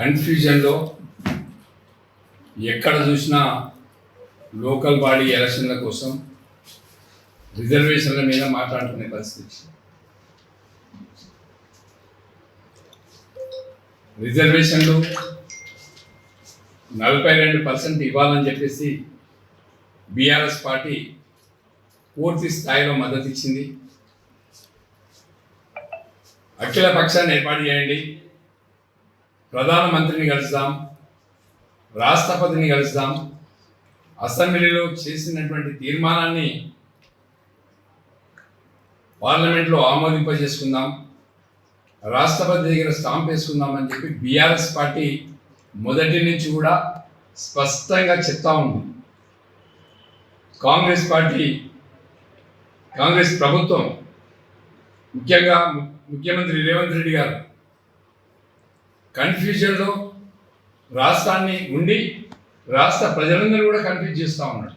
కన్ఫ్యూజన్లో ఎక్కడ చూసినా లోకల్ బాడీ ఎలక్షన్ల కోసం రిజర్వేషన్ల మీద మాట్లాడుకునే పరిస్థితి రిజర్వేషన్లు నలభై రెండు పర్సెంట్ ఇవ్వాలని చెప్పేసి బీఆర్ఎస్ పార్టీ పూర్తి స్థాయిలో మద్దతు ఇచ్చింది. అఖిల పక్షాన్ని ఏర్పాటు చేయండి. ప్రధానమంత్రిని కలుస్తాం రాష్ట్రపతిని కలుస్తాం అసెంబ్లీలో చేసినటువంటి తీర్మానాన్ని పార్లమెంట్లో ఆమోదింపజేసుకుందాం రాష్ట్రపతి దగ్గర స్టాంప్ వేసుకుందాం అని చెప్పి బీఆర్ఎస్ పార్టీ మొదటి నుంచి కూడా స్పష్టంగా చెప్తా ఉంది. కాంగ్రెస్ పార్టీ కాంగ్రెస్ ప్రభుత్వం ముఖ్యంగా ముఖ్యమంత్రి రేవంత్ రెడ్డి గారు కన్ఫ్యూజన్లో రాష్ట్రాన్ని ఉండి రాష్ట్ర ప్రజలందరూ కూడా కన్ఫ్యూజ్ చేస్తూ ఉన్నాడు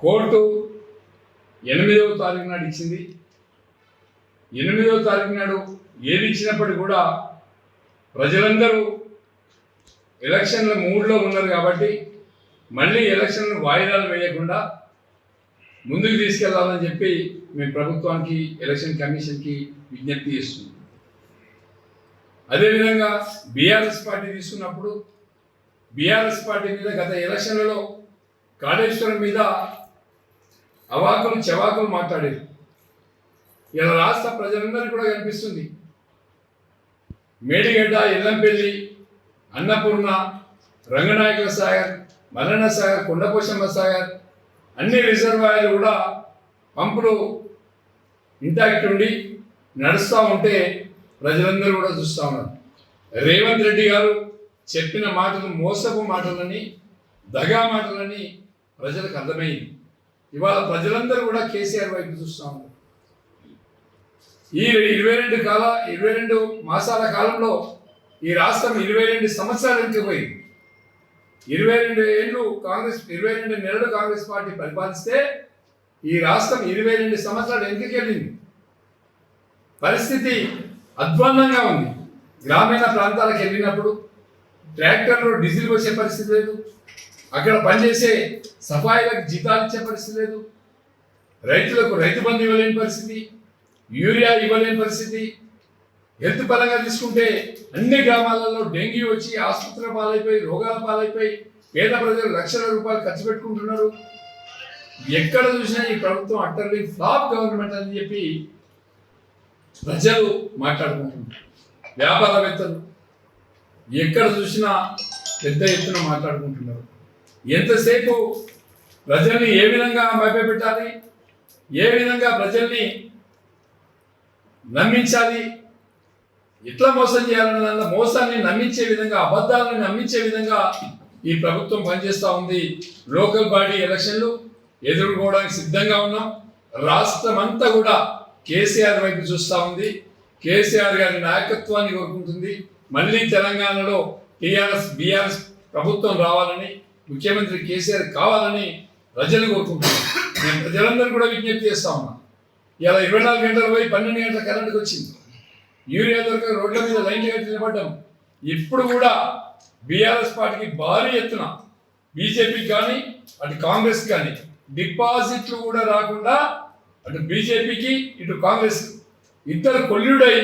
కోర్టు ఎనిమిదవ తారీఖు నాడు ఇచ్చింది. ఎనిమిదవ తారీఖు నాడు ఏది ఇచ్చినప్పటికీ కూడా ప్రజలందరూ ఎలక్షన్ల మూడ్లో ఉన్నారు కాబట్టి మళ్ళీ ఎలక్షన్లు వాయిదాలు వేయకుండా ముందుకు తీసుకెళ్ళాలని చెప్పి మేము ప్రభుత్వానికి ఎలక్షన్ కమిషన్కి విజ్ఞప్తి చేస్తున్నాం. అదేవిధంగా బీఆర్ఎస్ పార్టీ తీసుకున్నప్పుడు బీఆర్ఎస్ పార్టీ మీద గత ఎలక్షన్లలో కాళేశ్వరం మీద అవాకులు చెవాకులు మాట్లాడేది ఇలా రాష్ట్ర ప్రజలందరికీ కూడా కనిపిస్తుంది. మేడిగడ్డ ఎల్లంపల్లి అన్నపూర్ణ రంగనాయకుల సాగర్ మల్లన్న సాగర్ కొండపోషమ్మ సాగర్ అన్ని రిజర్వాయర్లు కూడా పంపులు ఇంటాక్ట్ ఉండి నడుస్తూ ఉంటే ప్రజలందరూ కూడా చూస్తూ ఉన్నారు. రేవంత్ రెడ్డి గారు చెప్పిన మాటలు మోసపు మాటలని దగా మాటలని ప్రజలకు అర్థమైంది. ఇవాళ ప్రజలందరూ కూడా కేసీఆర్ వైపు చూస్తూ ఉన్నారు. ఈ ఇరవై రెండు కాల ఇరవై రెండు మాసాల కాలంలో ఈ రాష్ట్రం ఇరవై రెండు సంవత్సరాలు వెనుకపోయింది ఇరవై రెండు ఏళ్ళు కాంగ్రెస్ ఇరవై రెండు నెలలు కాంగ్రెస్ పార్టీ పరిపాలిస్తే ఈ రాష్ట్రం ఇరవై రెండు సంవత్సరాలు వెనుకకెళ్ళింది పరిస్థితి అధ్వాన్నంగా ఉంది. గ్రామీణ ప్రాంతాలకు వెళ్ళినప్పుడు ట్రాక్టర్లు డీజిల్ వచ్చే పరిస్థితి లేదు. అక్కడ పనిచేసే సఫాయిలకు జీతాలు ఇచ్చే పరిస్థితి లేదు. రైతులకు రైతు బంధు ఇవ్వలేని పరిస్థితి యూరియా ఇవ్వలేని పరిస్థితి. హెల్త్ పరంగా తీసుకుంటే అన్ని గ్రామాలలో డెంగ్యూ వచ్చి ఆసుపత్రుల పాలైపోయి రోగాల పాలైపోయి పేద ప్రజలు లక్షల రూపాయలు ఖర్చు పెట్టుకుంటున్నారు. ఎక్కడ చూసినా ఈ ప్రభుత్వం అట్టర్లీ ఫ్లాప్ గవర్నమెంట్ అని చెప్పి ప్రజలు మాట్లాడుకుంటున్నారు. వ్యాపారవేత్తలు ఎక్కడ చూసినా పెద్ద ఎత్తున మాట్లాడుకుంటున్నారు. ఎంతసేపు ప్రజల్ని ఏ విధంగా మభ్యపెట్టాలి ఏ విధంగా ప్రజల్ని నమ్మించాలి ఎట్లా మోసం చేయాలన్న మోసాన్ని నమ్మించే విధంగా అబద్ధాలను నమ్మించే విధంగా ఈ ప్రభుత్వం పనిచేస్తూ ఉంది. లోకల్ బాడీ ఎలక్షన్లు ఎదుర్కోవడానికి సిద్ధంగా ఉన్నాం. రాష్ట్రం అంతా కూడా కేసీఆర్ వైపు చూస్తూ ఉంది. కేసీఆర్ గారి నాయకత్వాన్ని కోరుకుంటుంది. మళ్ళీ తెలంగాణలో టీఆర్ఎస్ బీఆర్ఎస్ ప్రభుత్వం రావాలని ముఖ్యమంత్రి కేసీఆర్ కావాలని ప్రజలు కోరుకుంటున్నారు. నేను ప్రజలందరూ కూడా విజ్ఞప్తి చేస్తా ఉన్నా. ఇలా ఇరవై నాలుగు గంటలు పోయి పన్నెండు గంటల కరెంట్కి వచ్చింది. యూరియా దొరక రోడ్ల మీద లైన్లు కట్టి నిలబడ్డం. ఇప్పుడు కూడా బీఆర్ఎస్ పార్టీకి భారీ ఎత్తున బీజేపీకి కానీ అటు కాంగ్రెస్ కానీ డిపాజిట్లు కూడా రాకుండా అటు బీజేపీకి ఇటు కాంగ్రెస్ ఇద్దరు కొల్లుడై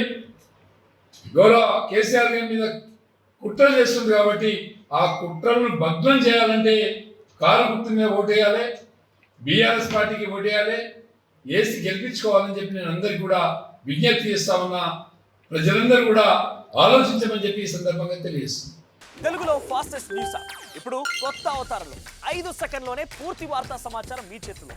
గౌరవ కేసీఆర్ గారి మీద కుట్ర చేస్తుంది కాబట్టి ఆ కుట్రలను భగ్నం చేయాలంటే కారు గుర్తు మీద ఓటేయాలి బీఆర్ఎస్ పార్టీకి ఓటేయాలి ఏసి గెలిపించుకోవాలని చెప్పి నేను అందరికీ కూడా విజ్ఞప్తి చేస్తా ఉన్నా. ప్రజలందరూ కూడా ఆలోచించమని చెప్పి ఈ సందర్భంగా తెలియజేస్తుంది తెలుగులో ఫాస్టెస్ట్ న్యూస్ ఇప్పుడు కొత్త అవతారంలో ఐదు సెకండ్లోనే పూర్తి వార్తా సమాచారం మీ చేతిలో.